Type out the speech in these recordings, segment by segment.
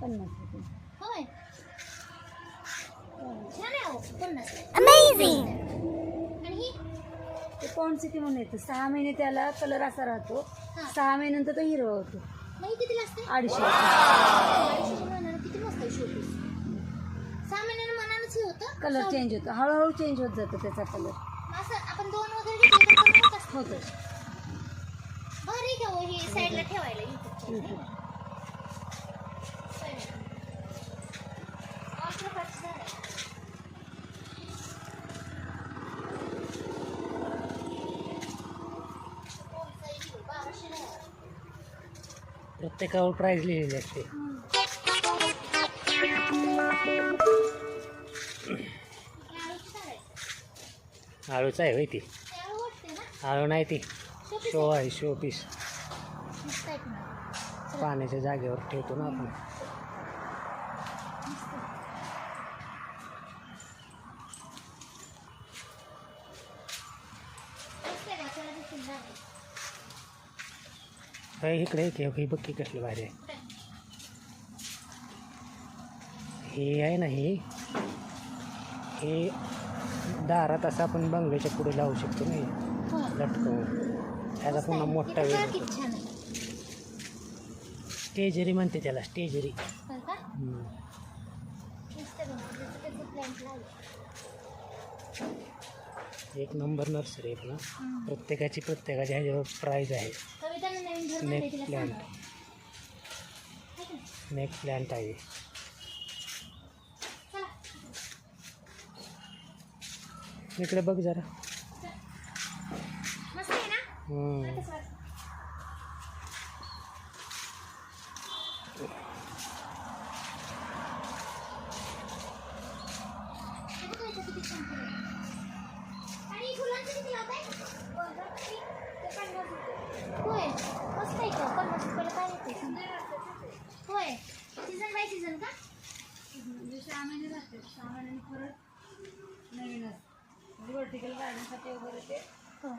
पन्नास रुपये. होय. छान आहे अहो, पन्नास. Amazing! आणि ही? ते पॉन्ड सिटी म्हणून येतं. सहा महिने त्याला कलर असा राहतो. सहा महिन्यानंतर तो हिरवा होतो. मग ही कितीला असते अडीचशे. रुपये. अडीचशे मनानं किती मस्त आहे शोपीस सहा महिन्यानं मनानंच हे होतं. कलर चेंज होतो. हळूहळू चेंज होत जातो त्याचा कलर असं आपण दोन वगैरे घेतले तर पण होत. असतं. हो हे साईडला ठेवायला. प्रत्येकावर प्राईज लिहिलेली असते. आळूच आहे होय ती. आळू नाही ती. शो आहे शो पीस पाण्याच्या जागेवर ठेवतो ना आपण. होय, इकडे हे की कसलं भारी आहे. हे आहे ना हे. हे दारात असं आपण बंगल्याच्या पुढे लावू शकतो ना हे. लटकवून. त्याला पुन्हा मोठा वेळ स्टेजरी म्हणते त्याला स्टेजरी. का? हम्म. एक नंबर नर्सरी आहे ना प्रत्येकाची प्रत्येकाच्या ह्याच्यावर प्राईज आहे कवितानं नवीन घर नेक बांधलंय, तिला प्लॅन्ट सांगा. है का नाही? नेक प्लॅन्ट आहे. इकडे बघ जरा होय कसं आहे का पन्नास रुपयाला काय येते होय सीझन बाय सीझन का म्हणजे सहा महिने राहते सहा महिन्याने परत नवीन म्हणजे वर्टिकल गार्डनसाठी वगैरे ते हो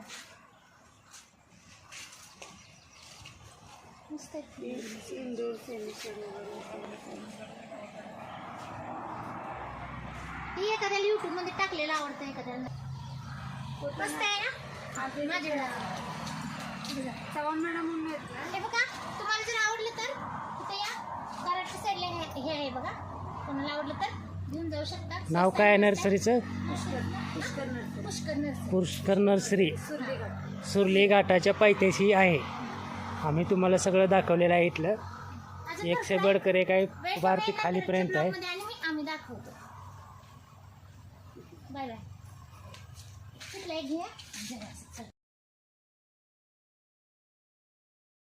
मस्त आहे इंडोर सेमिस्टर वगैरे ही एखाद्याला यूट्यूबमध्ये टाकलेलं आवडतं एखाद्याला. मस्त आहे ना? माझ्याकडे चव्हाण मॅडम म्हणून आहेत. ना हे बघा तुम्हाला जर आवडलं तर इथे या. कराडच्या साईडला हे हे आहे बघा. कोणाला आवडलं तर घेऊन जाऊ शकता. नाव काय आहे नर्सरीचं? Pushkar. Nursery. Pushkar nursery. Pushkar nursery. Surligad Surli घाटाच्या पायथ्याशी आहे. आम्ही तुम्हाला सगळं दाखवलेलं आहे इथलं. एक से काय? बडकर एक आहे कमी खालीपर्यंत आहे. आम्ही दाखवतो. Bye bye. कुठला एक घ्या जरा असं, चला.